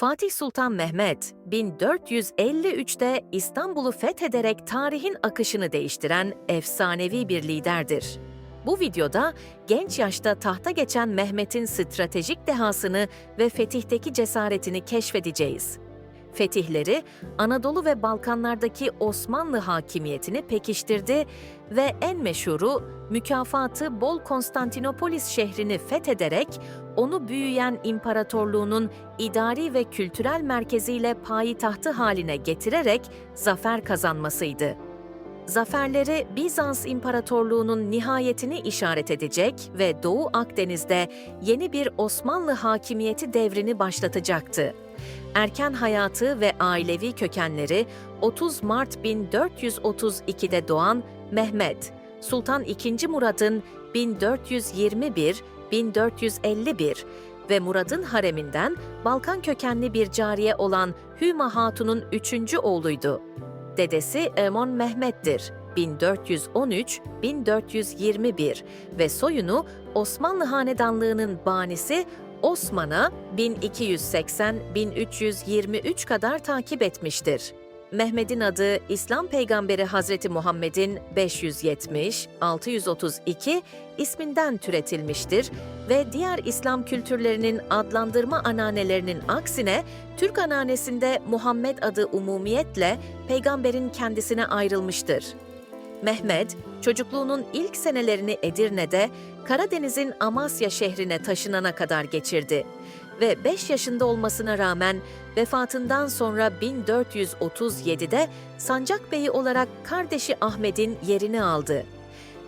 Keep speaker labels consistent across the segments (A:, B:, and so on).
A: Fatih Sultan Mehmet 1453'te İstanbul'u fethederek tarihin akışını değiştiren efsanevi bir liderdir. Bu videoda genç yaşta tahta geçen Mehmet'in stratejik dehasını ve fetihteki cesaretini keşfedeceğiz. Fetihleri Anadolu ve Balkanlardaki Osmanlı hakimiyetini pekiştirdi ve en meşhuru mükafatı bol Konstantinopolis şehrini fethederek onu büyüyen imparatorluğunun idari ve kültürel merkeziyle payitahtı haline getirerek zafer kazanmasıydı. Zaferleri Bizans İmparatorluğu'nun nihayetini işaret edecek ve Doğu Akdeniz'de yeni bir Osmanlı hakimiyeti devrini başlatacaktı. Erken hayatı ve ailevi kökenleri 30 Mart 1432'de doğan Mehmet, Sultan II. Murad'ın 1421-1451 ve Murad'ın hareminden Balkan kökenli bir cariye olan Hüma Hatun'un üçüncü oğluydu. Dedesi Emon Mehmet'tir. 1413-1421 ve soyunu Osmanlı Hanedanlığı'nın banisi Osman'a 1280-1323 kadar takip etmiştir. Mehmet'in adı İslam peygamberi Hazreti Muhammed'in 570-632 isminden türetilmiştir ve diğer İslam kültürlerinin adlandırma ananelerinin aksine Türk ananesinde Muhammed adı umumiyetle peygamberin kendisine ayrılmıştır. Mehmet, çocukluğunun ilk senelerini Edirne'de, Karadeniz'in Amasya şehrine taşınana kadar geçirdi ve 5 yaşında olmasına rağmen vefatından sonra 1437'de Sancak Beyi olarak kardeşi Ahmet'in yerini aldı.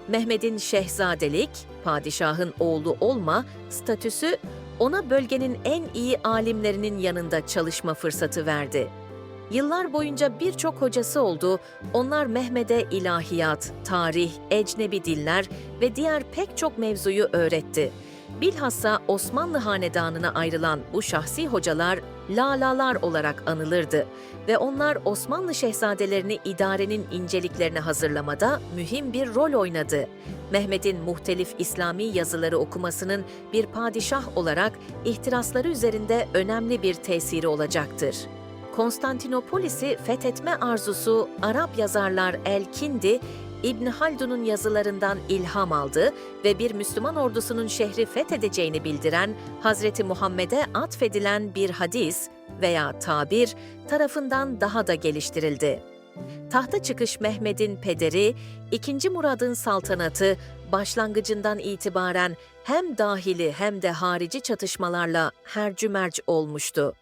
A: Mehmet'in şehzadelik, padişahın oğlu olma statüsü ona bölgenin en iyi alimlerinin yanında çalışma fırsatı verdi. Yıllar boyunca birçok hocası oldu. Onlar Mehmet'e ilahiyat, tarih, ecnebi diller ve diğer pek çok mevzuyu öğretti. Bilhassa Osmanlı hanedanına ayrılan bu şahsi hocalar lalalar olarak anılırdı ve onlar Osmanlı şehzadelerini idarenin inceliklerine hazırlamada mühim bir rol oynadı. Mehmet'in muhtelif İslami yazıları okumasının bir padişah olarak ihtirasları üzerinde önemli bir tesiri olacaktır. Konstantinopolis'i fethetme arzusu Arap yazarlar El-Kindi, İbn Haldun'un yazılarından ilham aldı ve bir Müslüman ordusunun şehri fethedeceğini bildiren Hazreti Muhammed'e atfedilen bir hadis veya tabir tarafından daha da geliştirildi. Tahta çıkış Mehmet'in pederi, 2. Murad'ın saltanatı başlangıcından itibaren hem dahili hem de harici çatışmalarla hercümerc olmuştu.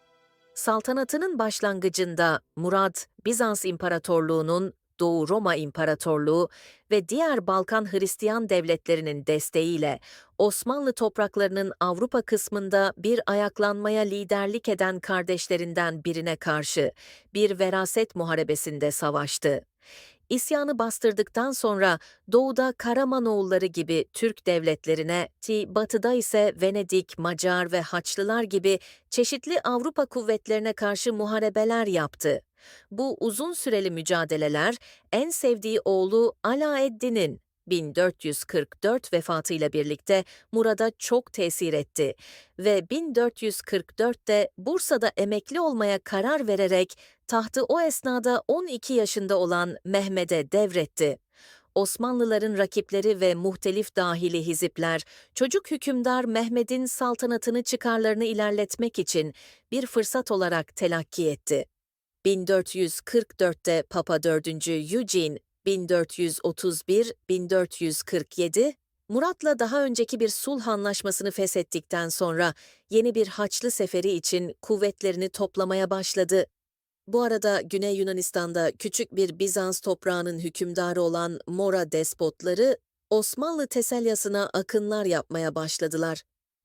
A: Saltanatının başlangıcında Murad, Bizans İmparatorluğu'nun Doğu Roma İmparatorluğu ve diğer Balkan Hristiyan devletlerinin desteğiyle Osmanlı topraklarının Avrupa kısmında bir ayaklanmaya liderlik eden kardeşlerinden birine karşı bir veraset muharebesinde savaştı. İsyanı bastırdıktan sonra doğuda Karamanoğulları gibi Türk devletlerine, ti batıda ise Venedik, Macar ve Haçlılar gibi çeşitli Avrupa kuvvetlerine karşı muharebeler yaptı. Bu uzun süreli mücadeleler en sevdiği oğlu Alaeddin'in 1444 vefatıyla birlikte Murad'a çok tesir etti ve 1444'te Bursa'da emekli olmaya karar vererek tahtı o esnada 12 yaşında olan Mehmet'e devretti. Osmanlıların rakipleri ve muhtelif dahili hizipler, çocuk hükümdar Mehmet'in saltanatını çıkarlarını ilerletmek için bir fırsat olarak telakki etti. 1444'te Papa 4. Eugene 1431-1447, Murat'la daha önceki bir sulh anlaşmasını feshettikten sonra yeni bir Haçlı seferi için kuvvetlerini toplamaya başladı. Bu arada Güney Yunanistan'da küçük bir Bizans toprağının hükümdarı olan Mora despotları Osmanlı Teselyasına akınlar yapmaya başladılar.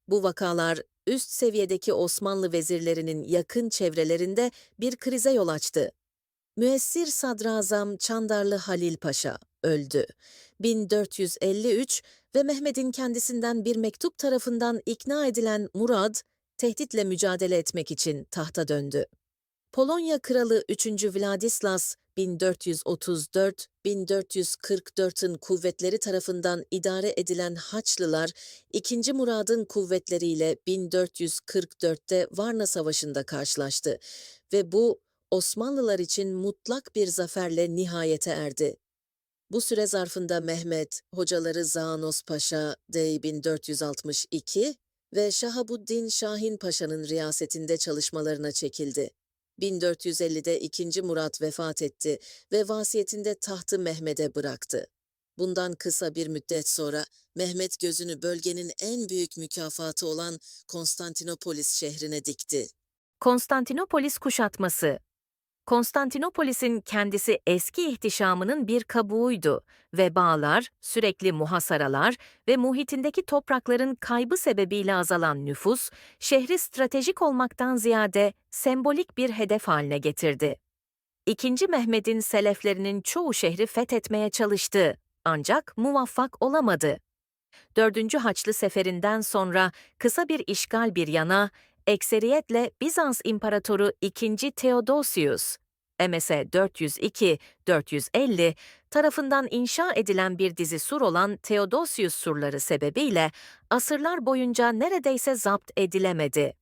A: Bu vakalar üst seviyedeki Osmanlı vezirlerinin yakın çevrelerinde bir krize yol açtı. Müessir Sadrazam Çandarlı Halil Paşa öldü. 1453 ve Mehmet'in kendisinden bir mektup tarafından ikna edilen Murad, tehditle mücadele etmek için tahta döndü. Polonya Kralı 3. Vladislas 1434-1444'ın kuvvetleri tarafından idare edilen Haçlılar, II. Murad'ın kuvvetleriyle 1444'te Varna Savaşı'nda karşılaştı ve bu Osmanlılar için mutlak bir zaferle nihayete erdi. Bu süre zarfında Mehmet, hocaları Zaanos Paşa D 1462 ve Şahabuddin Şahin Paşa'nın riyasetinde çalışmalarına çekildi. 1450'de 2. Murat vefat etti ve vasiyetinde tahtı Mehmet'e bıraktı. Bundan kısa bir müddet sonra Mehmet gözünü bölgenin en büyük mükafatı olan Konstantinopolis şehrine dikti. Konstantinopolis kuşatması Konstantinopolis'in kendisi eski ihtişamının bir kabuğuydu ve bağlar, sürekli muhasaralar ve muhitindeki toprakların kaybı sebebiyle azalan nüfus, şehri stratejik olmaktan ziyade sembolik bir hedef haline getirdi. İkinci Mehmet'in seleflerinin çoğu şehri fethetmeye çalıştı ancak muvaffak olamadı. Dördüncü Haçlı Seferinden sonra kısa bir işgal bir yana, ekseriyetle Bizans İmparatoru II. Theodosius, MS 402-450 tarafından inşa edilen bir dizi sur olan Theodosius surları sebebiyle asırlar boyunca neredeyse zapt edilemedi.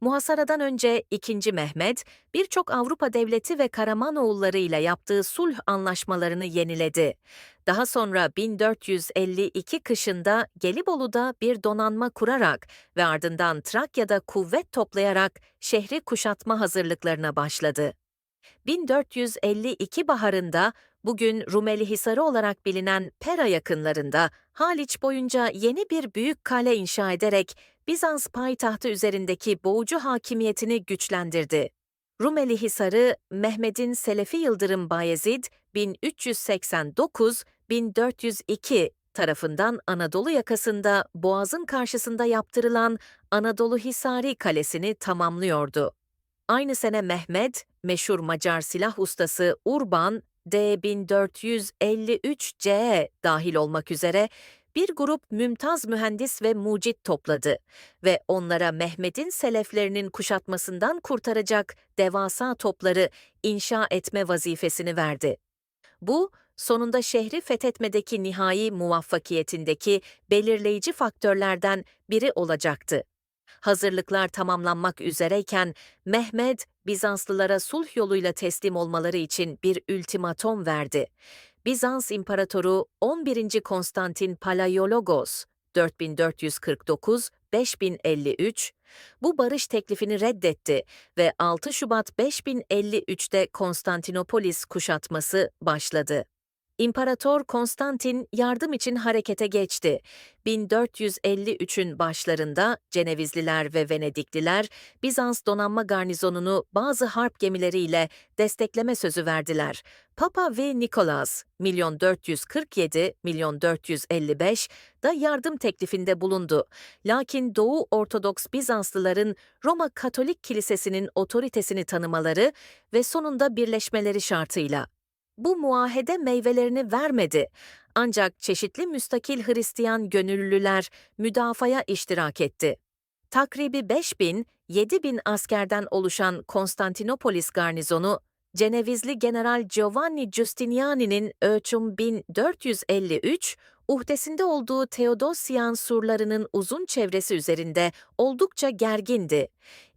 A: Muhasaradan önce 2. Mehmet, birçok Avrupa devleti ve Karamanoğulları ile yaptığı sulh anlaşmalarını yeniledi. Daha sonra 1452 kışında Gelibolu'da bir donanma kurarak ve ardından Trakya'da kuvvet toplayarak şehri kuşatma hazırlıklarına başladı. 1452 baharında bugün Rumeli Hisarı olarak bilinen Pera yakınlarında Haliç boyunca yeni bir büyük kale inşa ederek Bizans payitahtı üzerindeki boğucu hakimiyetini güçlendirdi. Rumeli Hisarı, Mehmet'in Selefi Yıldırım Bayezid 1389-1402 tarafından Anadolu yakasında Boğaz'ın karşısında yaptırılan Anadolu Hisari Kalesi'ni tamamlıyordu. Aynı sene Mehmet, meşhur Macar silah ustası Urban D1453C dahil olmak üzere bir grup mümtaz mühendis ve mucit topladı ve onlara Mehmet'in seleflerinin kuşatmasından kurtaracak devasa topları inşa etme vazifesini verdi. Bu, sonunda şehri fethetmedeki nihai muvaffakiyetindeki belirleyici faktörlerden biri olacaktı. Hazırlıklar tamamlanmak üzereyken Mehmet, Bizanslılara sulh yoluyla teslim olmaları için bir ultimatom verdi. Bizans İmparatoru 11. Konstantin Palaiologos 4449-5053 bu barış teklifini reddetti ve 6 Şubat 5053'te Konstantinopolis kuşatması başladı. İmparator Konstantin yardım için harekete geçti. 1453'ün başlarında Cenevizliler ve Venedikliler Bizans donanma garnizonunu bazı harp gemileriyle destekleme sözü verdiler. Papa ve Nikolas milyon 447 milyon 455 da yardım teklifinde bulundu. Lakin Doğu Ortodoks Bizanslıların Roma Katolik Kilisesi'nin otoritesini tanımaları ve sonunda birleşmeleri şartıyla bu muahede meyvelerini vermedi. Ancak çeşitli müstakil Hristiyan gönüllüler müdafaya iştirak etti. Takribi 5000, 7000 askerden oluşan Konstantinopolis garnizonu, Cenevizli General Giovanni Giustiniani'nin ölçüm 1453, uhdesinde olduğu Teodosyan surlarının uzun çevresi üzerinde oldukça gergindi.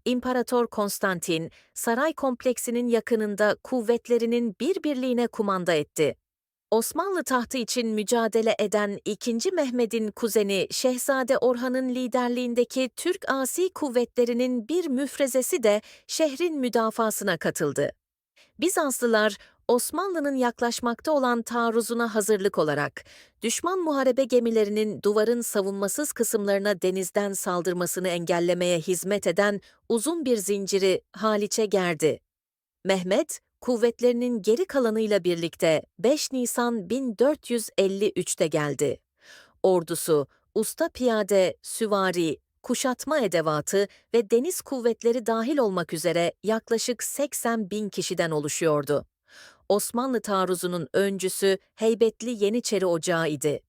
A: İmparator Konstantin, saray kompleksinin yakınında kuvvetlerinin bir birliğine kumanda etti. Osmanlı tahtı için mücadele eden 2. Mehmet'in kuzeni Şehzade Orhan'ın liderliğindeki Türk asi kuvvetlerinin bir müfrezesi de şehrin müdafasına katıldı. Bizanslılar Osmanlı'nın yaklaşmakta olan taarruzuna hazırlık olarak, düşman muharebe gemilerinin duvarın savunmasız kısımlarına denizden saldırmasını engellemeye hizmet eden uzun bir zinciri Haliç'e gerdi. Mehmet, kuvvetlerinin geri kalanıyla birlikte 5 Nisan 1453'te geldi. Ordusu, usta piyade, süvari, kuşatma edevatı ve deniz kuvvetleri dahil olmak üzere yaklaşık 80 bin kişiden oluşuyordu. Osmanlı taarruzunun öncüsü heybetli Yeniçeri Ocağı idi.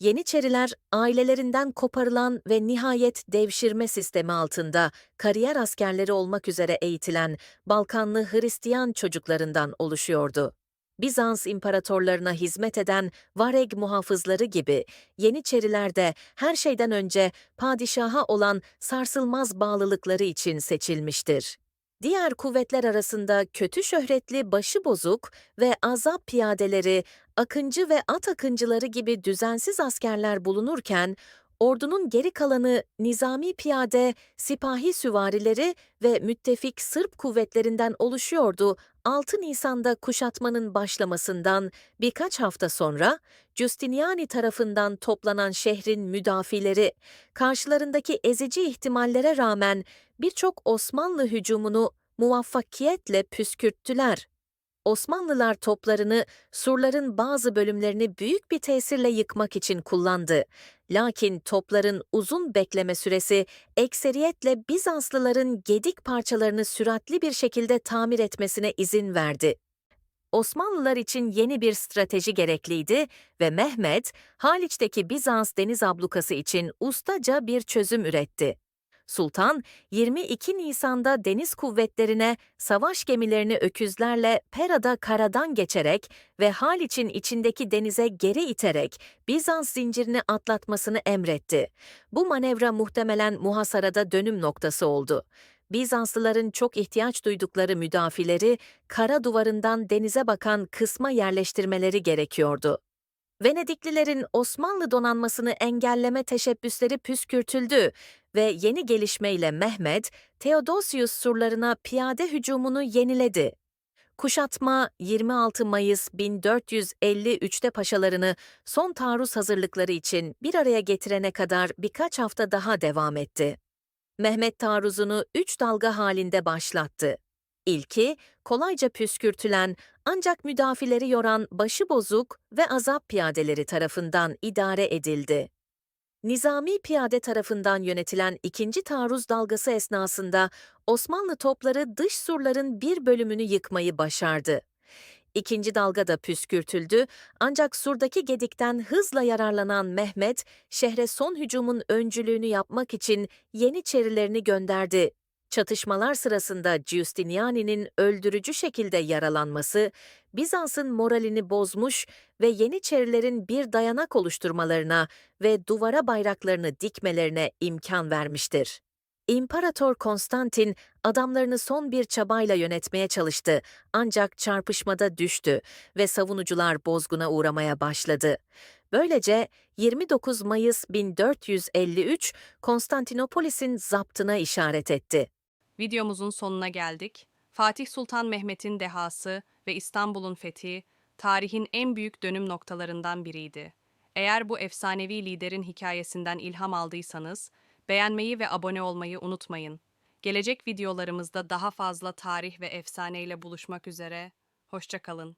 A: Yeniçeriler ailelerinden koparılan ve nihayet devşirme sistemi altında kariyer askerleri olmak üzere eğitilen Balkanlı Hristiyan çocuklarından oluşuyordu. Bizans imparatorlarına hizmet eden Vareg muhafızları gibi Yeniçeriler de her şeyden önce padişaha olan sarsılmaz bağlılıkları için seçilmiştir. Diğer kuvvetler arasında kötü şöhretli başıbozuk ve azap piyadeleri, akıncı ve at akıncıları gibi düzensiz askerler bulunurken, ordunun geri kalanı nizami piyade, sipahi süvarileri ve müttefik Sırp kuvvetlerinden oluşuyordu 6 Nisan'da kuşatmanın başlamasından birkaç hafta sonra Giustiniani tarafından toplanan şehrin müdafileri karşılarındaki ezici ihtimallere rağmen birçok Osmanlı hücumunu muvaffakiyetle püskürttüler. Osmanlılar toplarını surların bazı bölümlerini büyük bir tesirle yıkmak için kullandı. Lakin topların uzun bekleme süresi ekseriyetle Bizanslıların gedik parçalarını süratli bir şekilde tamir etmesine izin verdi. Osmanlılar için yeni bir strateji gerekliydi ve Mehmet, Haliç'teki Bizans deniz ablukası için ustaca bir çözüm üretti. Sultan, 22 Nisan'da deniz kuvvetlerine savaş gemilerini öküzlerle Pera'da karadan geçerek ve Haliç'in içindeki denize geri iterek Bizans zincirini atlatmasını emretti. Bu manevra muhtemelen muhasarada dönüm noktası oldu. Bizanslıların çok ihtiyaç duydukları müdafileri kara duvarından denize bakan kısma yerleştirmeleri gerekiyordu. Venediklilerin Osmanlı donanmasını engelleme teşebbüsleri püskürtüldü ve yeni gelişmeyle Mehmet, Theodosius surlarına piyade hücumunu yeniledi. Kuşatma 26 Mayıs 1453'te paşalarını son taarruz hazırlıkları için bir araya getirene kadar birkaç hafta daha devam etti. Mehmet taarruzunu üç dalga halinde başlattı. İlki, kolayca püskürtülen ancak müdafileri yoran başıbozuk ve azap piyadeleri tarafından idare edildi. Nizami piyade tarafından yönetilen ikinci taarruz dalgası esnasında Osmanlı topları dış surların bir bölümünü yıkmayı başardı. İkinci dalga da püskürtüldü ancak surdaki gedikten hızla yararlanan Mehmet, şehre son hücumun öncülüğünü yapmak için Yeniçerilerini gönderdi. Çatışmalar sırasında Giustiniani'nin öldürücü şekilde yaralanması, Bizans'ın moralini bozmuş ve Yeniçerilerin bir dayanak oluşturmalarına ve duvara bayraklarını dikmelerine imkan vermiştir. İmparator Konstantin adamlarını son bir çabayla yönetmeye çalıştı ancak çarpışmada düştü ve savunucular bozguna uğramaya başladı. Böylece 29 Mayıs 1453 Konstantinopolis'in zaptına işaret etti.
B: Videomuzun sonuna geldik. Fatih Sultan Mehmet'in dehası ve İstanbul'un fethi, tarihin en büyük dönüm noktalarından biriydi. Eğer bu efsanevi liderin hikayesinden ilham aldıysanız, beğenmeyi ve abone olmayı unutmayın. Gelecek videolarımızda daha fazla tarih ve efsaneyle buluşmak üzere. Hoşçakalın.